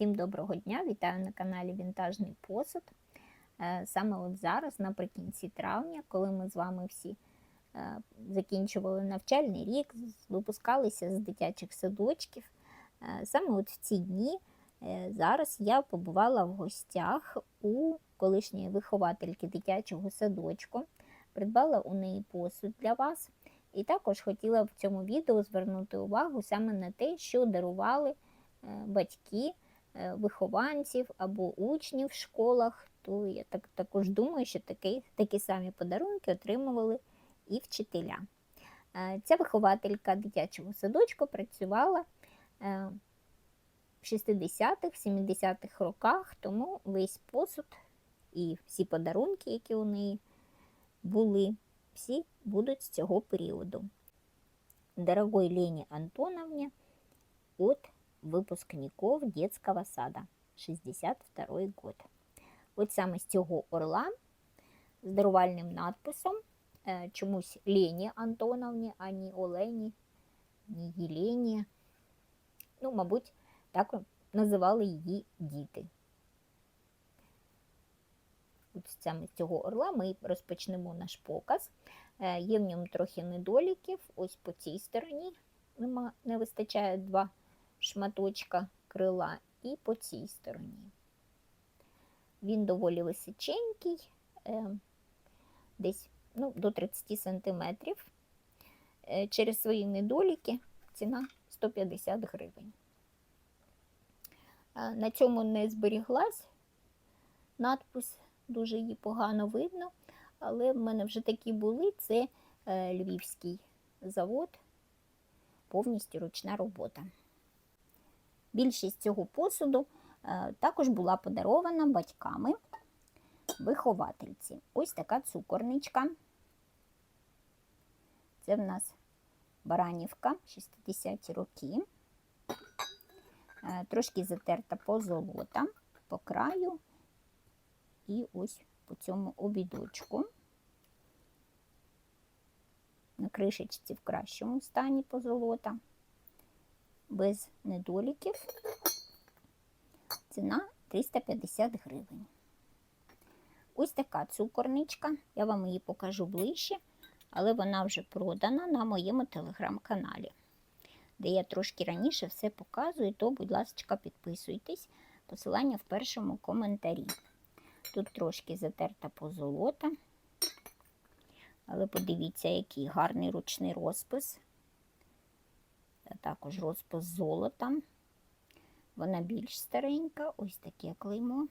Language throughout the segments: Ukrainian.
Всім доброго дня! Вітаю на каналі Вінтажний посуд. Е, Саме от зараз, наприкінці травня, коли ми з вами всі е, закінчували навчальний рік, випускалися з дитячих садочків. е, Саме от в ці дні зараз я побувала в гостях у колишньої виховательки дитячого садочку, придбала у неї посуд для вас. І також хотіла в цьому відео звернути увагу саме на те, що дарували батьки вихованців або учнів в школах, то я так, також думаю, що такі, такі самі подарунки отримували і вчителя. Е, Ця вихователька дитячого садочку працювала е, в 60-х, 70-х роках, тому весь посуд і всі подарунки, які у неї були, всі будуть з цього періоду. Дорогой Лене Антоновне от выпускников детского сада 62 год. От саме з цього орла з дарувальним надписом е, чомусь Лені Антоновні, а не Олені, ні Єлені. Ну, мабуть, так називали її діти. От саме з цього орла ми розпочнемо наш показ. Є в ньому трохи недоліків. Ось по цій стороні не вистачає два шматочка крила і по цій стороні. Він доволі височенький, е, десь ну, до 30 см. Е, через свої недоліки ціна 150 гривень. Е, На цьому не зберіглась надпис, дуже її погано видно, але в мене вже такі були. Це львівський завод, повністю ручна робота. Більшість цього посуду е, також була подарована батьками виховательці. Ось така цукорничка. Це в нас Баранівка, 60-ті роки. Е, Трошки затерта позолота по краю і ось по цьому обідочку. На кришечці в кращому стані позолота без недоліків. Ціна 350 гривень. Ось така цукорничка. Я вам її покажу ближче, але вона вже продана на моєму телеграм-каналі, де я трошки раніше все показую, то, будь ласка, підписуйтесь. Посилання в першому коментарі. Тут трошки затерта позолота. Але подивіться, який гарний ручний розпис також розпис золота. Вона більш старенька, ось таке клеймо.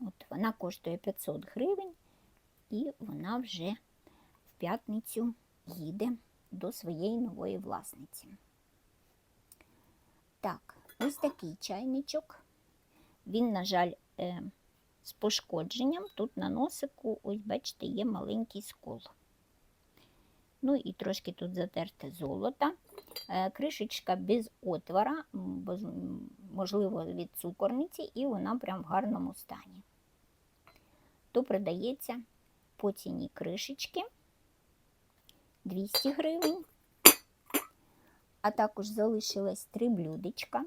От Вона коштує 500 гривень, і вона вже в п'ятницю їде до своєї нової власниці. Так, ось такий чайничок. Він, на жаль, е, з пошкодженням. Тут на носику, ось, бачите, є маленький скол. Ну і трошки тут затерте золото. Е, Кришечка без отвора, можливо, від цукорниці, і вона прям в гарному стані. То продається по ціні кришечки 200 гривень. А також залишилось три блюдечка.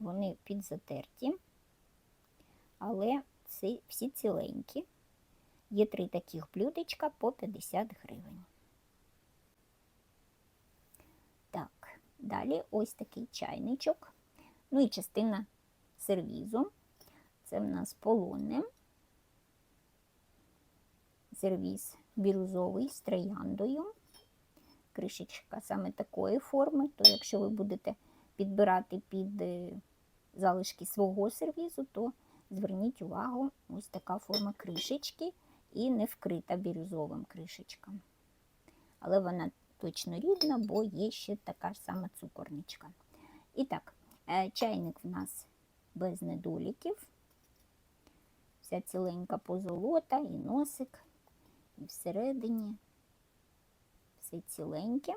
Вони підзатерті, але всі ціленькі. Є три таких блюдечка по 50 гривень. Так, далі ось такий чайничок. Ну і частина сервізу. Це в нас полонне. Сервіз бірюзовий з трояндою. Кришечка саме такої форми, то якщо ви будете підбирати під е, залишки свого сервізу, то зверніть увагу, ось така форма кришечки і не вкрита бірюзовим кришечком. Але вона точно рідна, бо є ще така ж сама цукорничка. І так, е, чайник в нас без недоліків. Вся ціленька позолота, і носик, і всередині все ціленьке.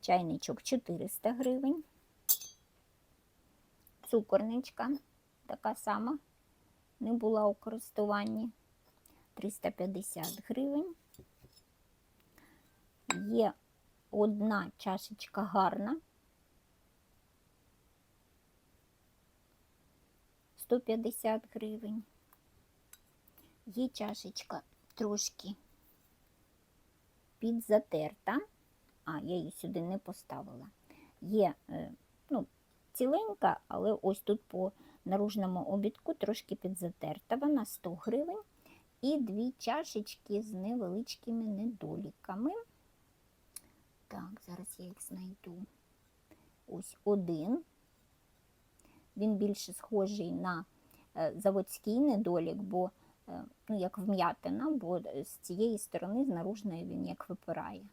Чайничок 400 гривень. Цукорничка така сама, не була у користуванні 350 гривень. Є одна чашечка гарна. 150 гривень. Є чашечка трошки підзатерта. А, я її сюди не поставила. Є е, ну, ціленька, але ось тут по наружному обідку трошки підзатерта. Вона 100 гривень. І дві чашечки з невеличкими недоліками. Так, зараз я їх знайду. Ось один. Він більше схожий на е, заводський недолік, бо е, ну, як вм'ятина, бо з цієї сторони, з наружної він як випирає.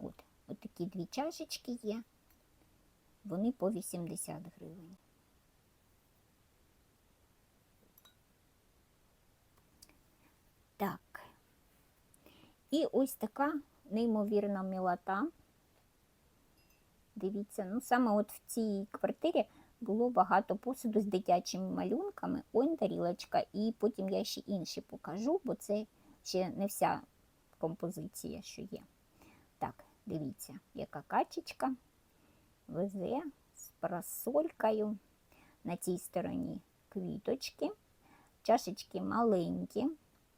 От, от такі дві чашечки є. Вони по 80 гривень. Так. І ось така неймовірна мілота. Дивіться, ну саме от в цій квартирі було багато посуду з дитячими малюнками. Ось тарілочка, і потім я ще інші покажу, бо це ще не вся композиція, що є. Так, дивіться, яка качечка везе з парасолькою. На цій стороні квіточки, чашечки маленькі,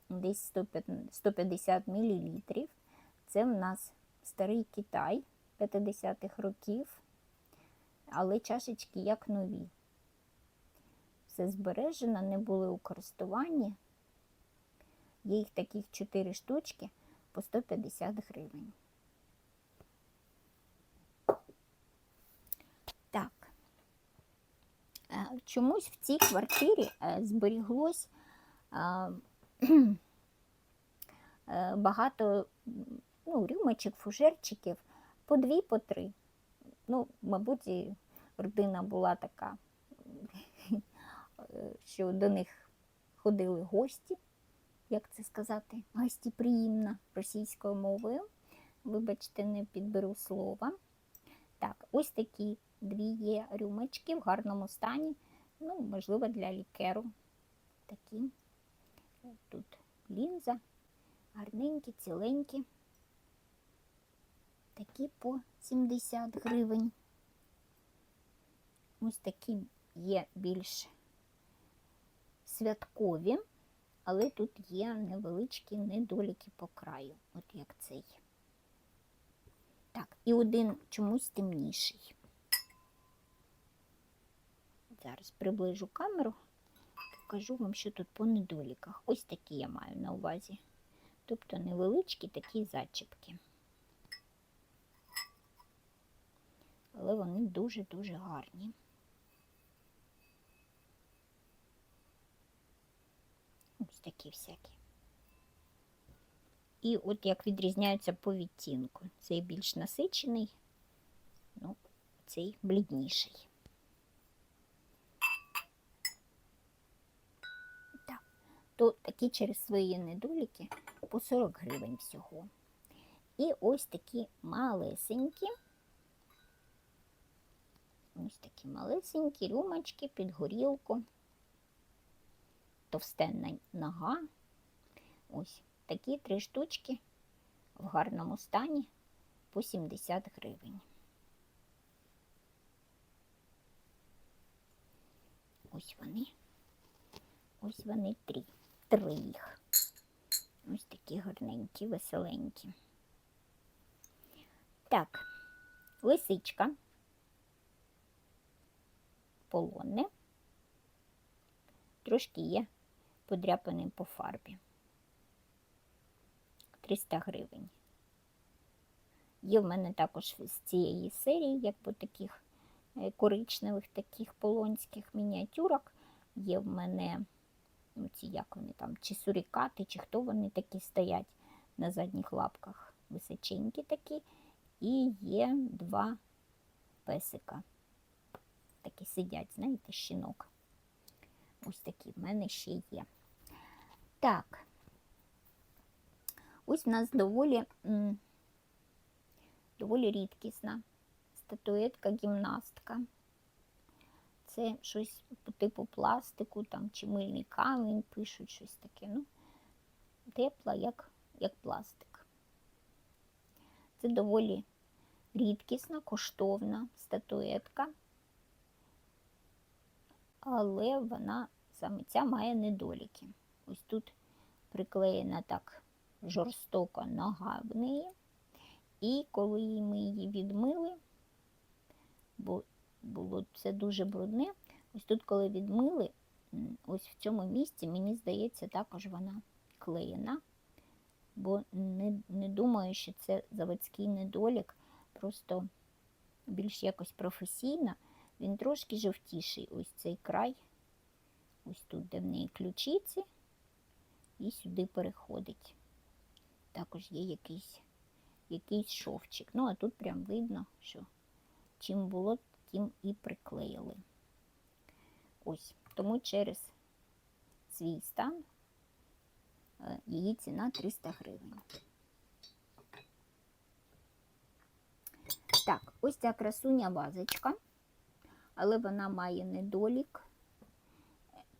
десь 150 мл. Це в нас старий Китай 50-х років, але чашечки як нові. Все збережено, не були у користуванні. Є їх таких 4 штучки по 150 гривень. Так, Е, чомусь в цій квартирі е, зберіглось е, багато ну, рюмочок, фужерчиків, по дві, по три. Ну, мабуть, і родина була така, що до них ходили гості, як це сказати, гостєприємна російською мовою. Вибачте, не підберу слова. Так, ось такі дві є рюмочки в гарному стані. Ну, можливо, для лікеру. Такі. Тут лінза, гарненькі, ціленькі. Такі по 70 гривень. Ось такі є більш святкові, але тут є невеличкі недоліки по краю, от як цей. Так, і один чомусь темніший. Зараз приближу камеру, покажу вам, що тут по недоліках. Ось такі я маю на увазі. Тобто невеличкі такі зачіпки. Але вони дуже-дуже гарні. Ось такі всякі. І от як відрізняються по відтінку. Цей більш насичений, ну, цей блідніший. Так, то такі через свої недоліки по 40 гривень всього. І ось такі малесенькі, ось такі малесенькі рюмочки під горілку, товстенна нога. Ось такі три штучки в гарному стані по 70 гривень. Ось вони. Ось вони три. Три їх. Ось такі гарненькі, веселенькі. Так, лисичка, полонне, трошки є подряпаний по фарбі. 300 гривень. Є в мене також з цієї серії, як по таких е, коричневих, таких полонських мініатюрок. Є в мене ну, ці, як вони там, чи сурікати, чи хто вони такі стоять на задніх лапках. Височенькі такі. І є два песика. Такі сидять, знаєте, щінок. Ось такі в мене ще є. Так. Ось в нас доволі доволі рідкісна статуетка гімнастка. Це щось по типу пластику там, чи мильний камінь, пишуть щось таке. ну, Тепла, як, як пластик. Це доволі рідкісна, коштовна статуетка, але вона саме ця має недоліки. Ось тут приклеєна так жорстоко нога в неї. І коли ми її відмили, бо було це дуже брудне, ось тут, коли відмили, ось в цьому місці, мені здається, також вона клеєна, бо не, не думаю, що це заводський недолік, просто більш якось професійна. Він трошки жовтіший, ось цей край, ось тут, де в неї ключиці, і сюди переходить. Також є якийсь, якийсь шовчик. Ну, а тут прям видно, що чим було, тим і приклеїли. Ось, тому через свій стан е, її ціна 300 гривень. Так, ось ця красуня вазочка, але вона має недолік.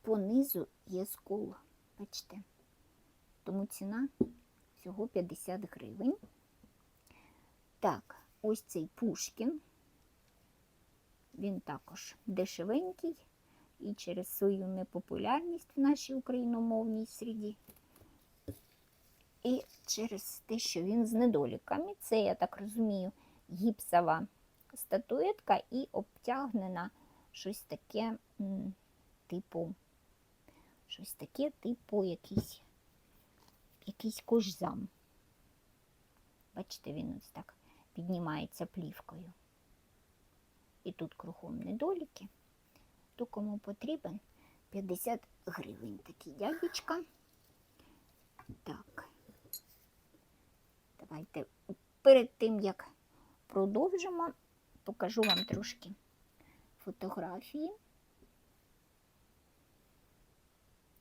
По низу є скол, бачите, тому ціна всього 50 гривень. Так, ось цей Пушкін. Він також дешевенький і через свою непопулярність в нашій україномовній середі. І через те, що він з недоліками. Це, я так розумію, гіпсова статуетка і обтягнена щось таке, типу, щось таке, типу, якийсь, якийсь кожзам. Бачите, він ось так піднімається плівкою. І тут кругом недоліки. То кому потрібен 50 гривень такий дядечка. Так. Давайте перед тим, як продовжимо, покажу вам трошки фотографії.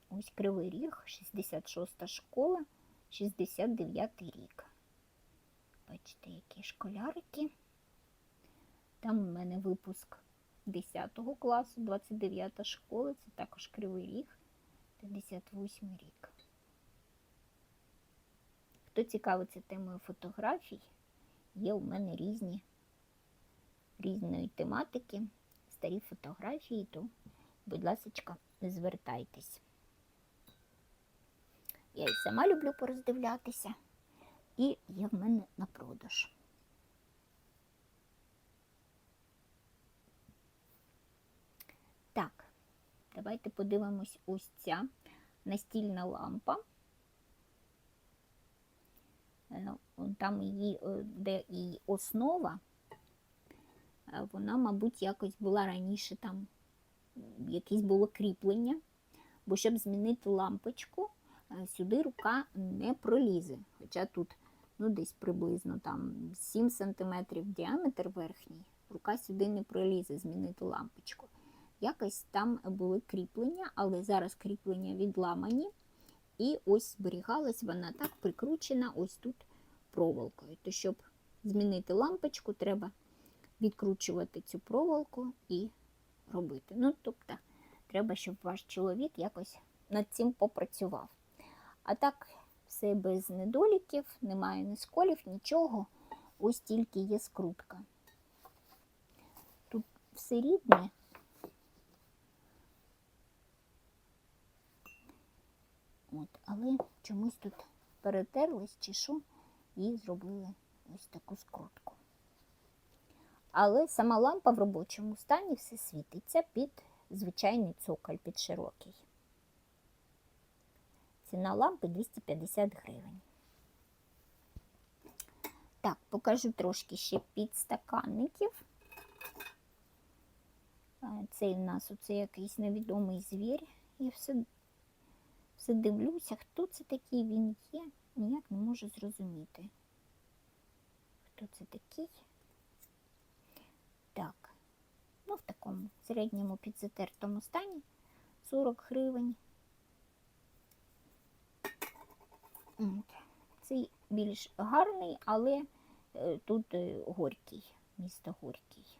Ось Кривий Ріг, 66 школа, 69 рік. Бачите, які школярики. Там у мене випуск 10 класу, 29 школа, це також Кривий Ріг, 58 рік. Хто цікавиться темою фотографій, є у мене різні різної тематики, старі фотографії, то, будь ласка, звертайтесь. Я і сама люблю пороздивлятися, і є в мене на продаж. Так, давайте подивимось ось ця настільна лампа. Е, Там її, е, де її основа, вона, мабуть, якось була раніше там якесь було кріплення, бо щоб змінити лампочку, е, сюди рука не пролізе. Хоча тут ну, десь приблизно там 7 см діаметр верхній, рука сюди не пролізе змінити лампочку. Якось там були кріплення, але зараз кріплення відламані. І ось зберігалась вона так прикручена ось тут проволокою. То, щоб змінити лампочку, треба відкручувати цю проволоку і робити. Ну, тобто, треба, щоб ваш чоловік якось над цим попрацював. А так, все без недоліків, немає ні сколів, нічого. Ось тільки є скрутка. Тут все рідне. От, але чомусь тут перетерлись чи що, і зробили ось таку скрутку. Але сама лампа в робочому стані все світиться під звичайний цоколь, під широкий. Ціна лампи 250 гривень. Так, покажу трошки ще підстаканників. Цей у нас оце якийсь невідомий звір. Я все все дивлюся, хто це такий він є, ніяк не можу зрозуміти. Хто це такий? Так, ну в такому середньому підзатертому стані 40 гривень. Цей більш гарний, але е, тут е, горький, місто горький.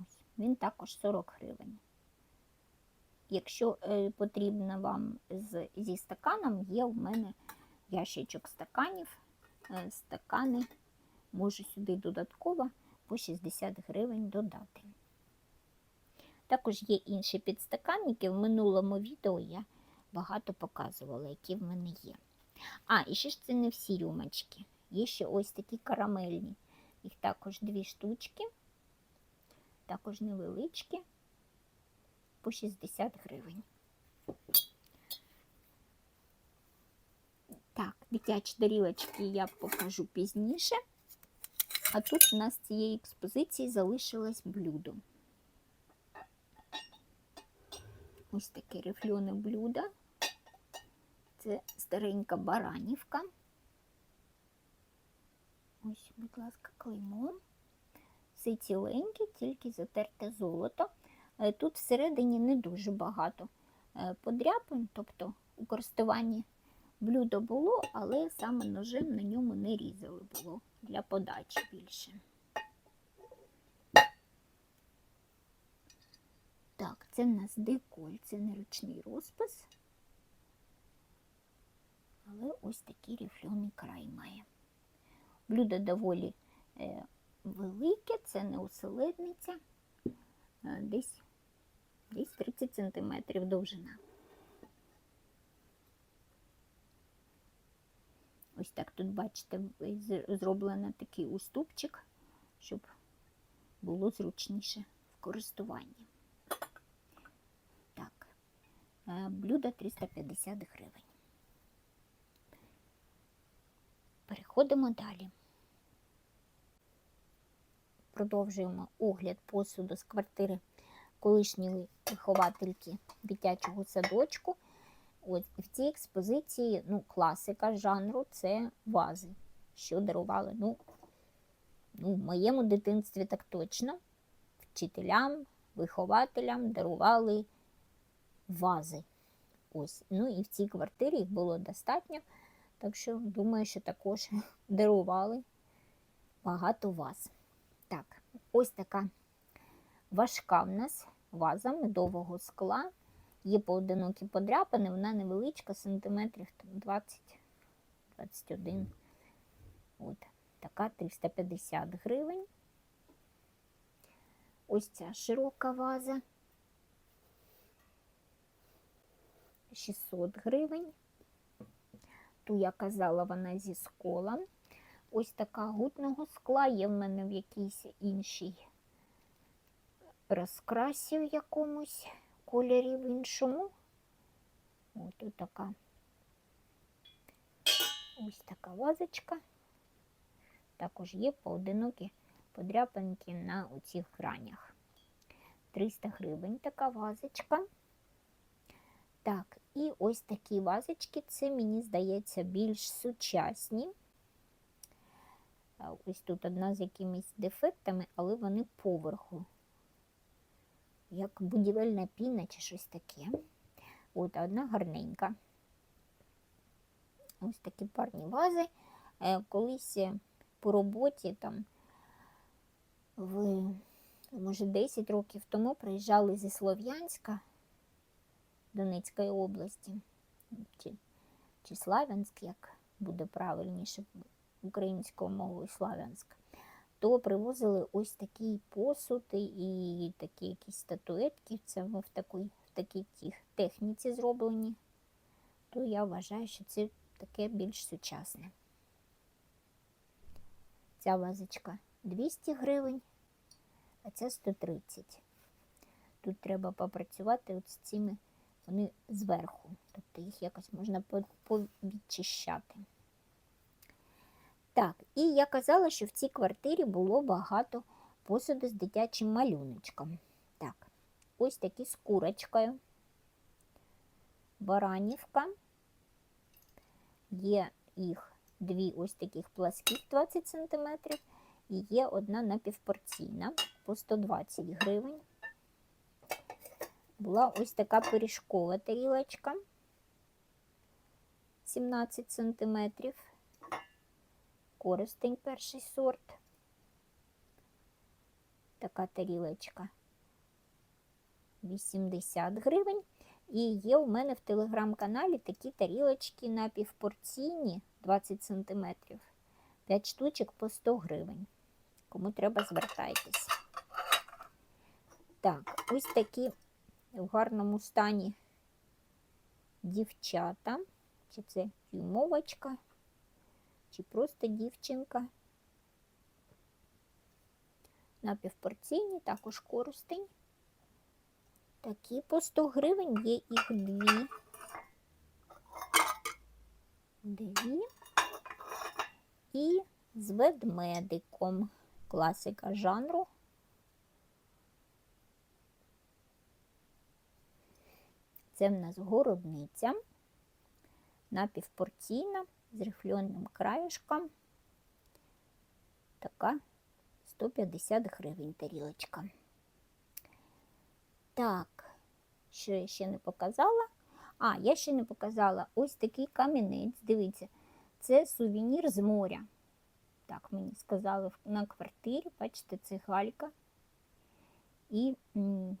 Ось, він також 40 гривень. Якщо е, потрібно вам з, зі стаканом, є в мене ящичок стаканів. Стакани можу сюди додатково по 60 гривень додати. Також є інші підстаканники. В минулому відео я багато показувала, які в мене є. А, і ще ж це не всі рюмочки. Є ще ось такі карамельні. Їх також дві штучки, також невеличкі, по 60 гривень. Так, дитячі тарілочки я покажу пізніше. А тут у нас цієї експозиції залишилось блюдо. Ось таке рифльоне блюдо. Це старенька баранівка. Ось, будь ласка, клеймо. Все ціленьке, тільки затерте золото. Е, Тут всередині не дуже багато е, подряпин, тобто у користуванні блюдо було, але саме ножем на ньому не різали було для подачі більше. Так, це в нас деколь, це не ручний розпис. Але ось такий рифльоний край має. Блюдо доволі е, велике, це не оселедниця, е, десь, десь 30 см довжина. Ось так тут, бачите, зроблено такий уступчик, щоб було зручніше в користуванні. Так, е, блюдо 350 гривень. Переходимо далі. Продовжуємо огляд посуду з квартири колишньої виховательки дитячого садочку. От в цій експозиції ну, класика жанру це вази, що дарували. Ну, ну, в моєму дитинстві так точно. Вчителям, вихователям дарували вази. Ось. Ну і в цій квартирі їх було достатньо. Так що думаю, що також дарували багато ваз. Так, ось така важка в нас ваза медового скла. Є поодинокі подряпини, вона невеличка, сантиметрів 20-21. От, така 350 гривень. Ось ця широка ваза. 600 гривень. Ту я казала, вона зі сколом. Ось така гутного скла є в мене в якійсь іншій розкрасі в якомусь кольорі в іншому. Ось така ось така вазочка. Також є поодинокі подряпинки на оцих гранях. 300 гривень така вазочка. Так, і ось такі вазочки, це, мені здається, більш сучасні. Ось тут одна з якимись дефектами, але вони поверху. Як будівельна піна чи щось таке. От, одна гарненька. Ось такі парні вази. Е, Колись е, по роботі там в, може, 10 років тому приїжджали зі Слов'янська Донецької області, чи, чи Славянськ, як буде правильніше українською мовою Славянськ, то привозили ось такий посуд і такі якісь статуетки. Це в такій, в такій техніці зроблені. То я вважаю, що це таке більш сучасне. Ця вазочка 200 гривень, а ця 130. Тут треба попрацювати от з цими, вони зверху, тобто їх якось можна повідчищати. Так, і я казала, що в цій квартирі було багато посуду з дитячим малюночком. Так, ось такі з курочкою. Баранівка. Є їх дві ось таких пласких 20 см. І є одна напівпорційна по 120 гривень. Була ось така пиріжкова тарілочка 17 сантиметрів. Користень перший сорт. Така тарілочка 80 гривень. І є у мене в телеграм-каналі такі тарілочки напівпорційні 20 см. 5 штучок по 100 гривень. Кому треба, звертайтесь. Так, ось такі в гарному стані дівчата. Чи це юмовочка, чи просто дівчинка. Напівпорційні, також користень. Такі по 100 гривень є їх дві. Дві. І з ведмедиком. Класика жанру. Це в нас горобниця, напівпорційна, з рифльонним краєшком. Така 150 гривень тарілочка. Так, що я ще не показала? А, я ще не показала ось такий камінець. Дивіться, це сувенір з моря. Так, мені сказали на квартирі, бачите, це галька. І м,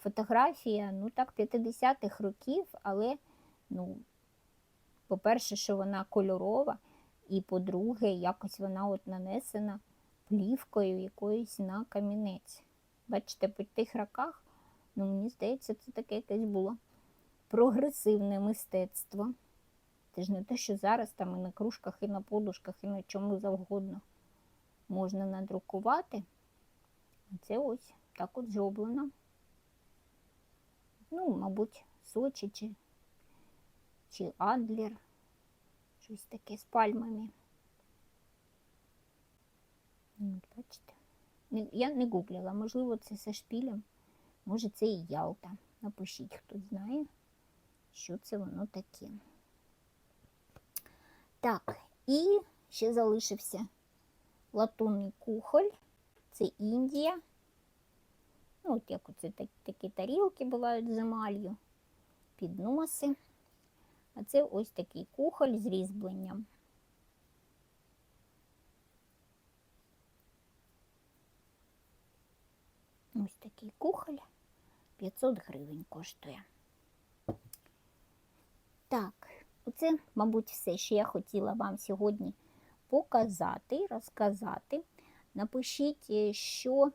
фотографія, ну так, 50-х років, але, ну, по-перше, що вона кольорова, і по-друге, якось вона от нанесена плівкою якоюсь на камінець. Бачите, по тих роках, ну, мені здається, це таке якесь було прогресивне мистецтво. Це ж не те, що зараз там і на кружках, і на подушках, і на чому завгодно можна надрукувати. Це ось так от зроблено. Ну, мабуть, Сочі чи, чи Адлер. Щось таке з пальмами. Ну, бачите. Я не гуглила, можливо, це зі шпілем, може це і Ялта. Напишіть, хто знає, що це воно таке. Так, і ще залишився латунний кухоль. Це Індія. Ну, от як оце так- такі тарілки бувають з емалью, підноси. А це ось такий кухоль з різьбленням. Ось такий кухоль 500 гривень коштує. Так, оце, мабуть, все, що я хотіла вам сьогодні показати, розказати. Напишіть, е, що,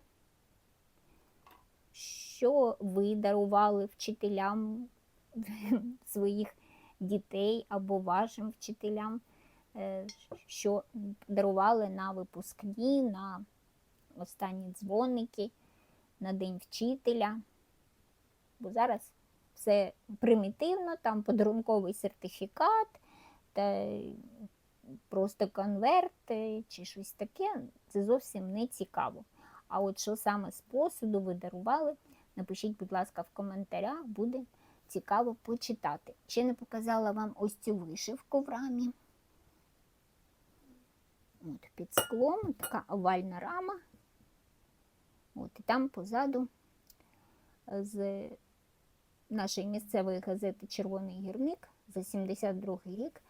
що ви дарували вчителям своїх дітей або вашим вчителям, е, що дарували на випускні, на останні дзвоники, на День вчителя. Бо зараз все примітивно, там подарунковий сертифікат, та просто конверт е, чи щось таке, це зовсім не цікаво. А от що саме з посуду ви дарували, напишіть, будь ласка, в коментарях, буде цікаво почитати. Ще не показала вам ось цю вишивку в рамі. От, під склом така овальна рама. От, і там позаду е, з нашої місцевої газети Червоний гірник за 72 рік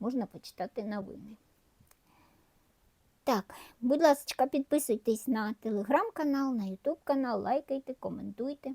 можна почитати новини. Так, будь ласка, підписуйтесь на телеграм-канал, на ютуб канал, лайкайте, коментуйте.